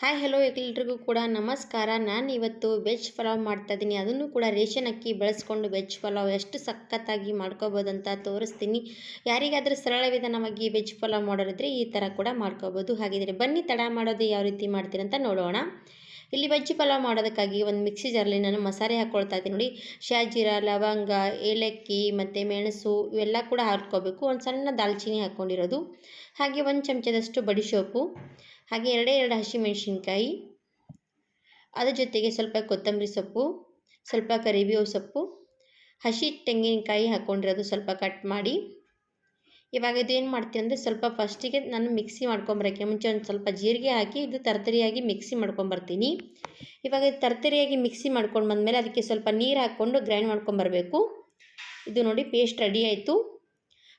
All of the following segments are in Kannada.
ಹಾಯ್ ಹಲೋ ಎಲ್ಲರಿಗೂ ಕೂಡ ನಮಸ್ಕಾರ. ನಾನು ಇವತ್ತು ವೆಜ್ ಪಲಾವ್ ಮಾಡ್ತಾ ಇದ್ದೀನಿ ಅದನ್ನು ಕೂಡ ರೇಷನ್ ಅಕ್ಕಿ ಬಳಸ್ಕೊಂಡು ವೆಜ್ ಪಲಾವ್ ಎಷ್ಟು ಸಖತ್ತಾಗಿ ಅಂತ ತೋರಿಸ್ತೀನಿ. ಯಾರಿಗಾದರೂ ಸರಳ ವಿಧಾನವಾಗಿ ವೆಜ್ ಪಲಾವ್ ಮಾಡೋರಿದ್ರೆ ಈ ಥರ ಕೂಡ ಮಾಡ್ಕೋಬೋದು. ಹಾಗಿದ್ರೆ ಬನ್ನಿ, ತಡ ಮಾಡೋದು ಯಾವ ರೀತಿ ಮಾಡ್ತೀರಂತ ನೋಡೋಣ. ಇಲ್ಲಿ ವೆಜ್ ಪಲಾವ್ ಮಾಡೋದಕ್ಕಾಗಿ ಒಂದು ಮಿಕ್ಸಿ ಜಾರಲ್ಲಿ ನಾನು ಮಸಾಲೆ ಹಾಕ್ಕೊಳ್ತಾ ಇದ್ದೀನಿ. ನೋಡಿ ಶಾಜೀರ ಲವಂಗ, ಏಲಕ್ಕಿ ಮತ್ತು ಮೆಣಸು ಇವೆಲ್ಲ ಕೂಡ ಹಾಕ್ಕೋಬೇಕು ಒಂದು ಸಣ್ಣ ದಾಲ್ಚಿನ್ನಿ ಹಾಕ್ಕೊಂಡಿರೋದು ಹಾಗೆ ಒಂದು ಚಮಚದಷ್ಟು ಬಡಿಸೋಪು ಹಾಗೆ ಎರಡೇ ಎರಡು ಹಸಿಮೆಣಸಿನ್ಕಾಯಿ. ಅದ್ರ ಜೊತೆಗೆ ಸ್ವಲ್ಪ ಕೊತ್ತಂಬರಿ ಸೊಪ್ಪು, ಸ್ವಲ್ಪ ಕರಿಬೇವು ಸೊಪ್ಪು, ಹಸಿ ತೆಂಗಿನಕಾಯಿ ಅದು ಸ್ವಲ್ಪ ಕಟ್ ಮಾಡಿ. ಇವಾಗ ಇದು ಏನು ಮಾಡ್ತೀನಿ ಅಂದರೆ ಸ್ವಲ್ಪ ಫಸ್ಟಿಗೆ ನಾನು ಮಿಕ್ಸಿ ಮಾಡ್ಕೊಂಬರೋಕ್ಕೆ ಮುಂಚೆ ಒಂದು ಸ್ವಲ್ಪ ಜೀರಿಗೆ ಹಾಕಿ ಇದು ತರ್ತರಿಯಾಗಿ ಮಿಕ್ಸಿ ಮಾಡ್ಕೊಂಬರ್ತೀನಿ. ಇವಾಗ ತರ್ತರಿಯಾಗಿ ಮಿಕ್ಸಿ ಮಾಡ್ಕೊಂಡು ಬಂದಮೇಲೆ ಅದಕ್ಕೆ ಸ್ವಲ್ಪ ನೀರು ಹಾಕ್ಕೊಂಡು ಗ್ರೈಂಡ್ ಮಾಡ್ಕೊಂಬರಬೇಕು. ಇದು ನೋಡಿ ಪೇಸ್ಟ್ ರೆಡಿ ಆಯಿತು.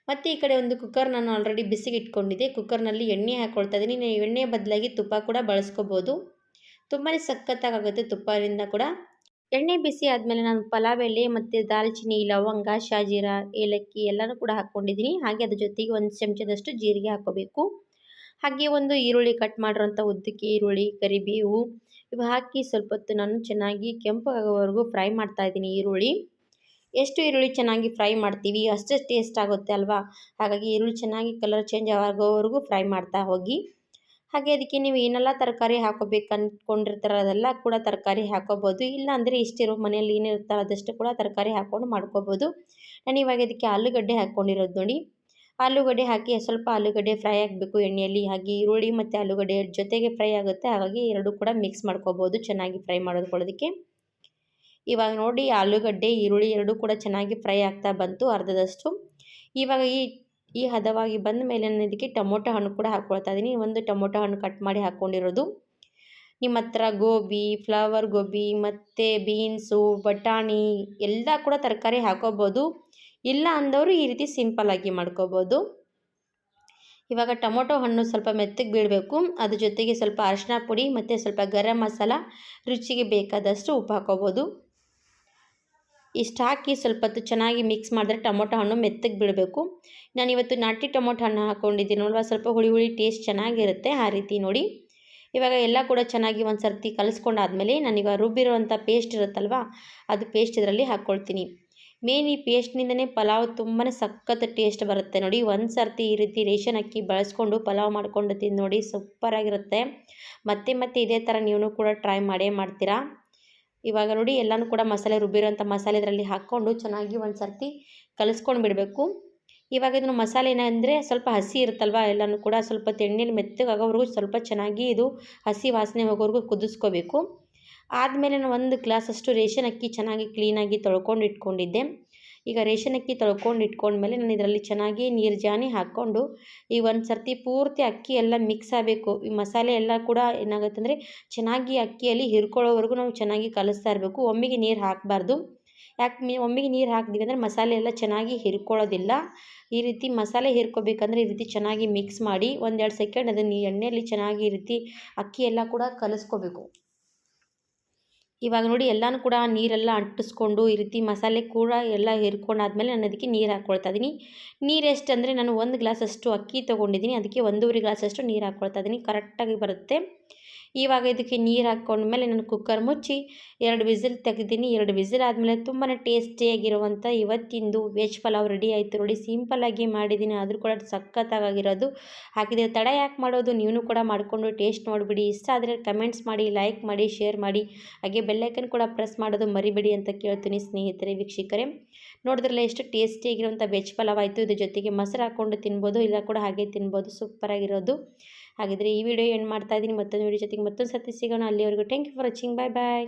ಮತ್ತು ಈ ಕಡೆ ಒಂದು ಕುಕ್ಕರ್ ನಾನು ಆಲ್ರೆಡಿ ಬಿಸಿಗೆ ಇಟ್ಕೊಂಡಿದ್ದೆ. ಕುಕ್ಕರ್ನಲ್ಲಿ ಎಣ್ಣೆ ಹಾಕ್ಕೊಳ್ತಾ ಇದ್ದೀನಿ. ನೀವು ಎಣ್ಣೆ ಬದಲಾಗಿ ತುಪ್ಪ ಕೂಡ ಬಳಸ್ಕೋಬೋದು. ತುಂಬಾ ಸಖತ್ತಾಗುತ್ತೆ ತುಪ್ಪದಿಂದ ಕೂಡ. ಎಣ್ಣೆ ಬಿಸಿ ಆದಮೇಲೆ ನಾನು ಪಲಾವ್ ಎಲೆ ಮತ್ತು ದಾಲ್ಚಿನ್ನಿ, ಲವಂಗ, ಶಾಜೀರ, ಏಲಕ್ಕಿ ಎಲ್ಲನೂ ಕೂಡ ಹಾಕ್ಕೊಂಡಿದ್ದೀನಿ ಹಾಗೆ ಅದ್ರ ಜೊತೆಗೆ ಒಂದು ಚಮಚದಷ್ಟು ಜೀರಿಗೆ ಹಾಕ್ಕೋಬೇಕು ಹಾಗೆ ಒಂದು ಈರುಳ್ಳಿ ಕಟ್ ಮಾಡಿರೋಂಥ ಉದ್ದಕ್ಕೆ ಈರುಳ್ಳಿ, ಕರಿಬೇವು ಇವು ಹಾಕಿ ಸ್ವಲ್ಪ ಹೊತ್ತು ನಾನು ಚೆನ್ನಾಗಿ ಕೆಂಪು ಫ್ರೈ ಫ್ರೈ ಮಾಡ್ತಾಯಿದ್ದೀನಿ ಈರುಳ್ಳಿ. ಎಷ್ಟು ಈರುಳ್ಳಿ ಚೆನ್ನಾಗಿ ಫ್ರೈ ಮಾಡ್ತೀವಿ, ಅಷ್ಟೇ ಟೇಸ್ಟ್ ಆಗುತ್ತೆ ಅಲ್ವಾ? ಹಾಗಾಗಿ ಈರುಳ್ಳಿ ಚೆನ್ನಾಗಿ ಕಲರ್ ಚೇಂಜ್ ಆಗೋವರೆಗೂ ಫ್ರೈ ಮಾಡ್ತಾ ಹೋಗಿ. ಹಾಗೆ ಅದಕ್ಕೆ ನೀವು ಏನೆಲ್ಲ ತರಕಾರಿ ಹಾಕೋಬೇಕು ಅಂದ್ಕೊಂಡಿರ್ತಾರ ಅದೆಲ್ಲ ಕೂಡ ತರಕಾರಿ ಹಾಕೋಬೋದು. ಇಲ್ಲ ಅಂದರೆ ಇಷ್ಟಿರೋ ಮನೆಯಲ್ಲಿ ಏನಿರ್ತಾರೋ ಅದಷ್ಟು ಕೂಡ ತರಕಾರಿ ಹಾಕ್ಕೊಂಡು ಮಾಡ್ಕೋಬೋದು. ನಾನು ಇವಾಗ ಇದಕ್ಕೆ ಆಲೂಗಡ್ಡೆ ಹಾಕ್ಕೊಂಡಿರೋದು ನೋಡಿ. ಆಲೂಗಡ್ಡೆ ಹಾಕಿ ಸ್ವಲ್ಪ ಆಲೂಗಡ್ಡೆ ಫ್ರೈ ಆಗಬೇಕು ಎಣ್ಣೆಯಲ್ಲಿ. ಹಾಗೆ ಈರುಳ್ಳಿ ಮತ್ತು ಆಲೂಗಡ್ಡೆ ಜೊತೆಗೆ ಫ್ರೈ ಆಗುತ್ತೆ. ಹಾಗಾಗಿ ಎರಡು ಕೂಡ ಮಿಕ್ಸ್ ಮಾಡ್ಕೋಬೋದು ಚೆನ್ನಾಗಿ ಫ್ರೈ ಮಾಡೋದಕ್ಕೊಳ್ಳೋದಕ್ಕೆ ಇವಾಗ ನೋಡಿ ಆಲೂಗಡ್ಡೆ, ಈರುಳ್ಳಿ ಎರಡೂ ಕೂಡ ಚೆನ್ನಾಗಿ ಫ್ರೈ ಆಗ್ತಾ ಬಂತು ಅರ್ಧದಷ್ಟು. ಇವಾಗ ಈ ಈ ಹದವಾಗಿ ಬಂದ ಮೇಲೆ ನಾನು ಇದಕ್ಕೆ ಟೊಮೊಟೊ ಹಣ್ಣು ಕೂಡ ಹಾಕ್ಕೊಳ್ತಾ ಇದ್ದೀನಿ. ಒಂದು ಟೊಮೊಟೊ ಹಣ್ಣು ಕಟ್ ಮಾಡಿ ಹಾಕ್ಕೊಂಡಿರೋದು ನಿಮ್ಮ ಹತ್ರ ಗೋಬಿ, ಫ್ಲವರ್ ಗೋಬಿ, ಮತ್ತು ಬೀನ್ಸು, ಬಟಾಣಿ ಎಲ್ಲ ಕೂಡ ತರಕಾರಿ ಹಾಕೋಬೋದು. ಇಲ್ಲ ಅಂದವರು ಈ ರೀತಿ ಸಿಂಪಲ್ಲಾಗಿ ಮಾಡ್ಕೋಬೋದು. ಇವಾಗ ಟೊಮೊಟೊ ಹಣ್ಣು ಸ್ವಲ್ಪ ಮೆತ್ತಗೆ ಬೀಳಬೇಕು. ಅದ್ರ ಜೊತೆಗೆ ಸ್ವಲ್ಪ ಅರಶಿನ ಪುಡಿ ಮತ್ತು ಸ್ವಲ್ಪ ಗರಂ ಮಸಾಲ ರುಚಿಗೆ ಬೇಕಾದಷ್ಟು ಉಪ್ಪು ಹಾಕೋಬೋದು. ಇಷ್ಟು ಹಾಕಿ ಸ್ವಲ್ಪ ಹೊತ್ತು ಚೆನ್ನಾಗಿ ಮಿಕ್ಸ್ ಮಾಡಿದ್ರೆ ಟೊಮೊಟೊ ಹಣ್ಣು ಮೆತ್ತಗೆ ಬಿಡಬೇಕು ನಾನಿವತ್ತು ನಾಟಿ ಟೊಮೊಟೊ ಹಣ್ಣು ಹಾಕ್ಕೊಂಡಿದ್ದೀನಿ ನೋಡುವ, ಸ್ವಲ್ಪ ಹುಳಿ ಹುಳಿ ಟೇಸ್ಟ್ ಚೆನ್ನಾಗಿರುತ್ತೆ ಆ ರೀತಿ ನೋಡಿ. ಇವಾಗ ಎಲ್ಲ ಕೂಡ ಚೆನ್ನಾಗಿ ಒಂದು ಸರ್ತಿ ಕಲಿಸ್ಕೊಂಡಾದ್ಮೇಲೆ ನಾನೀಗ ರುಬ್ಬಿರುವಂಥ ಪೇಸ್ಟ್ ಇರುತ್ತಲ್ವ, ಅದು ಪೇಸ್ಟ್ ಇದರಲ್ಲಿ ಹಾಕ್ಕೊಳ್ತೀನಿ ಮೇನ್ ಈ ಪೇಸ್ಟ್ನಿಂದನೇ ಪಲಾವ್ ತುಂಬಾ ಸಖತ್ ಟೇಸ್ಟ್ ಬರುತ್ತೆ ನೋಡಿ. ಒಂದು ಸರ್ತಿ ಈ ರೀತಿ ರೇಷನ್ ಅಕ್ಕಿ ಬಳಸ್ಕೊಂಡು ಪಲಾವ್ ಮಾಡ್ಕೊಂಡು ತಿಂದು ನೋಡಿ ಸೂಪರಾಗಿರುತ್ತೆ ಮತ್ತೆ ಮತ್ತೆ ಇದೇ ಥರ ನೀವು ಕೂಡ ಟ್ರೈ ಮಾಡೇ ಮಾಡ್ತೀರಾ? ಇವಾಗ ನೋಡಿ ಎಲ್ಲನೂ ಕೂಡ ಮಸಾಲೆ ರುಬ್ಬಿರೋಂಥ ಮಸಾಲೆ ಇದರಲ್ಲಿ ಹಾಕ್ಕೊಂಡು ಚೆನ್ನಾಗಿ ಒಂದು ಸರ್ತಿ ಕಲಿಸ್ಕೊಂಡು ಬಿಡಬೇಕು. ಇವಾಗ ಇದನ್ನು ಮಸಾಲೆ ಏನಂದರೆ ಸ್ವಲ್ಪ ಹಸಿ ಇರುತ್ತಲ್ವ ಎಲ್ಲನೂ ಕೂಡ ಸ್ವಲ್ಪ ತೆಣ್ಣೆಲಿ ಮೆತ್ತಗಾಗೋವರೆಗೂ ಸ್ವಲ್ಪ ಚೆನ್ನಾಗಿ ಇದು ಹಸಿ ವಾಸನೆ ಹೋಗೋವರೆಗೂ ಕುದಿಸ್ಕೋಬೇಕು. ಆದಮೇಲೆ ನಾನು ಒಂದು ಗ್ಲಾಸಷ್ಟು ರೇಷನ್ ಅಕ್ಕಿ ಚೆನ್ನಾಗಿ ಕ್ಲೀನಾಗಿ ತೊಳ್ಕೊಂಡು ಇಟ್ಕೊಂಡಿದ್ದೆ. ಈಗ ರೇಷನ್ ಅಕ್ಕಿ ತೊಳ್ಕೊಂಡು ಇಟ್ಕೊಂಡ್ಮೇಲೆ ನಾನು ಇದರಲ್ಲಿ ಚೆನ್ನಾಗಿ ನೀರು ಜಾನಿ ಹಾಕ್ಕೊಂಡು ಈ ಒಂದು ಸರ್ತಿ ಪೂರ್ತಿ ಅಕ್ಕಿ ಎಲ್ಲ ಮಿಕ್ಸ್ ಆಗಬೇಕು. ಈ ಮಸಾಲೆ ಎಲ್ಲ ಕೂಡ ಏನಾಗುತ್ತೆ ಅಂದರೆ ಚೆನ್ನಾಗಿ ಅಕ್ಕಿಯಲ್ಲಿ ಹಿರ್ಕೊಳ್ಳೋವರೆಗೂ ನಾವು ಚೆನ್ನಾಗಿ ಕಲಿಸ್ತಾ ಇರಬೇಕು. ಒಮ್ಮೆಗೆ ನೀರು ಹಾಕಬಾರ್ದು. ಯಾಕೆ ಒಮ್ಮೆಗೆ ನೀರು ಹಾಕಿದ್ವಿ ಅಂದರೆ ಮಸಾಲೆ ಎಲ್ಲ ಚೆನ್ನಾಗಿ ಹಿರ್ಕೊಳ್ಳೋದಿಲ್ಲ. ಈ ರೀತಿ ಮಸಾಲೆ ಹಿರ್ಕೋಬೇಕಂದ್ರೆ ಈ ರೀತಿ ಚೆನ್ನಾಗಿ ಮಿಕ್ಸ್ ಮಾಡಿ ಒಂದೆರಡು ಸೆಕೆಂಡ್ ಅದನ್ನು ಎಣ್ಣೆಯಲ್ಲಿ ಚೆನ್ನಾಗಿ ಈ ರೀತಿ ಅಕ್ಕಿ ಎಲ್ಲ ಕೂಡ ಕಲಿಸ್ಕೋಬೇಕು. ಇವಾಗ ನೋಡಿ ಎಲ್ಲನೂ ಕೂಡ ನೀರೆಲ್ಲ ಅಂಟಿಸ್ಕೊಂಡು ಈ ರೀತಿ ಮಸಾಲೆ ಕೂಡ ಎಲ್ಲ ಹಿರ್ಕೊಂಡಾದ್ಮೇಲೆ ನಾನು ಅದಕ್ಕೆ ನೀರು ಹಾಕ್ಕೊಳ್ತಾ ಇದ್ದೀನಿ ನೀರು ಎಷ್ಟು ಅಂದರೆ ನಾನು ಒಂದು ಗ್ಲಾಸಷ್ಟು ಅಕ್ಕಿ ತೊಗೊಂಡಿದ್ದೀನಿ ಅದಕ್ಕೆ ಒಂದೂವರೆ ಗ್ಲಾಸಷ್ಟು ನೀರು ಹಾಕ್ಕೊಳ್ತಾ ಇದ್ದೀನಿ ಕರೆಕ್ಟಾಗಿ ಬರುತ್ತೆ. ಇವಾಗ ಇದಕ್ಕೆ ನೀರು ಹಾಕ್ಕೊಂಡ್ಮೇಲೆ ನಾನು ಕುಕ್ಕರ್ ಮುಚ್ಚಿ ಎರಡು ವಿಸಿಲ್ ತೆಗೆದೀನಿ ಎರಡು ವಿಸಿಲ್ ಆದಮೇಲೆ ತುಂಬಾ ಟೇಸ್ಟಿಯಾಗಿರುವಂಥ ಇವತ್ತಿಂದು ವೆಜ್ ಪಲಾವ್ ರೆಡಿ ಆಯಿತು ನೋಡಿ. ಸಿಂಪಲ್ಲಾಗಿ ಮಾಡಿದ್ದೀನಿ. ಆದರೂ ಕೂಡ ಸಖತ್ತಾಗಿರೋದು ಹಾಕಿದರೆ ತಡ ಯಾಕೆ ಮಾಡೋದು? ನೀವು ಕೂಡ ಮಾಡಿಕೊಂಡು ಟೇಸ್ಟ್ ನೋಡಿಬಿಡಿ. ಇಷ್ಟ ಆದರೆ ಕಮೆಂಟ್ಸ್ ಮಾಡಿ ಲೈಕ್ ಮಾಡಿ ಶೇರ್ ಮಾಡಿ. ಹಾಗೆ ಬೆಲ್ಲೈಕನ್ ಕೂಡ ಪ್ರೆಸ್ ಮಾಡೋದು ಮರಿಬೇಡಿ ಅಂತ ಕೇಳ್ತೀನಿ ಸ್ನೇಹಿತರೆ, ವೀಕ್ಷಕರೇ. ನೋಡಿದ್ರಲ್ಲ ಎಷ್ಟು ಟೇಸ್ಟಿಯಾಗಿರುವಂಥ ವೆಜ್ ಪಲಾವ್ ಆಯಿತು. ಇದ್ರ ಜೊತೆಗೆ ಮೊಸರು ಹಾಕ್ಕೊಂಡು ತಿನ್ಬೋದು, ಇಲ್ಲ ಕೂಡ ಹಾಗೆ ತಿನ್ಬೋದು. ಸೂಪರಾಗಿರೋದು. ಹಾಗಿದ್ರೆ ಈ ವಿಡಿಯೋ ಏನು ಮಾಡ್ತಾ ಇದ್ದೀನಿ. ಮತ್ತೊಂದು ವಿಡಿಯೋ ಜೊತೆಗೆ ಮತ್ತೊಂದು ಸತಿ ಸಿಗೋಣ. ಅಲ್ಲಿವರೆಗೂ thank you for watching bye bye